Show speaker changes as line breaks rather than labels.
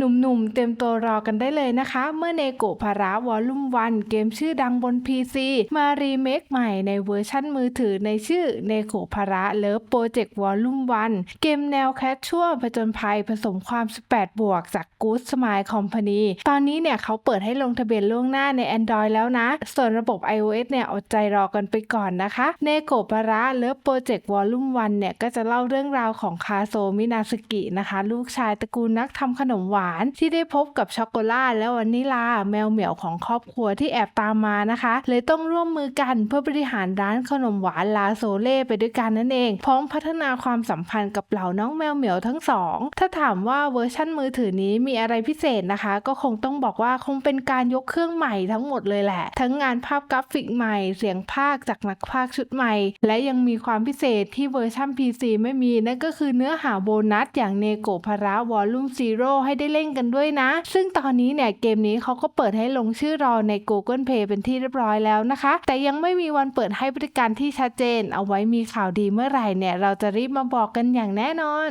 หนุ่มๆ เต็มตัวรอกันได้เลยนะคะ เมื่อเนโกะภาราวอลลุ่มวันเกมชื่อดังบน PC มารีเมคใหม่ในเวอร์ชั่นมือถือในชื่อเนโกะภาระเลิฟโปรเจกต์วอลลุ่มวันเกมแนวแคชชั่วผจญภัยผสมความ 18 บวกจาก Good Smile Company ตอนนี้เนี่ยเขาเปิดให้ลงทะเบียนล่วงหน้าใน Android แล้วนะ ส่วนระบบ iOS เนี่ยอดใจรอกันไปก่อนนะคะเนโกะภาระเลิฟโปรเจกต์วอลลุ่มวันเนี่ยก็จะเล่าเรื่องราวของคาโซมินาสกินะคะ ลูกชายตระกูลนักทำขนมหวานที่ได้พบกับช็อกโกแลตและวานิลาแมวเหมียวของครอบครัวที่แอบตามมานะคะ เลยต้องร่วมมือกันเพื่อบริหารร้านขนมหวานลาโซเล่ไปด้วยกันนั่นเอง พร้อมพัฒนาความสัมพันธ์กับเหล่าน้องแมวเหมียวทั้งสอง ถ้าถามว่าเวอร์ชั่นมือถือนี้มีอะไรพิเศษนะคะ ก็คงต้องบอกว่าคงเป็นการยกเครื่องใหม่ทั้งหมดเลยแหละ ทั้งงานภาพกราฟิกใหม่ เสียงภาคจากนักภาคชุดใหม่ และยังมีความพิเศษที่เวอร์ชัน PC ไม่มีนั่นก็คือเนื้อหาโบนัสอย่างเนโกพาราวอลลุ่มซีโร่ให้ได้เลล่นกันด้วยนะ ซึ่งตอนนี้เนี่ยเกมนี้เขาก็เปิดให้ลงชื่อรอใน Google Play เป็นที่เรียบร้อยแล้วนะคะ แต่ยังไม่มีวันเปิดให้บริการที่ชัดเจน เอาไว้มีข่าวดีเมื่อไหร่เนี่ยเราจะรีบมาบอกกันอย่างแน่นอน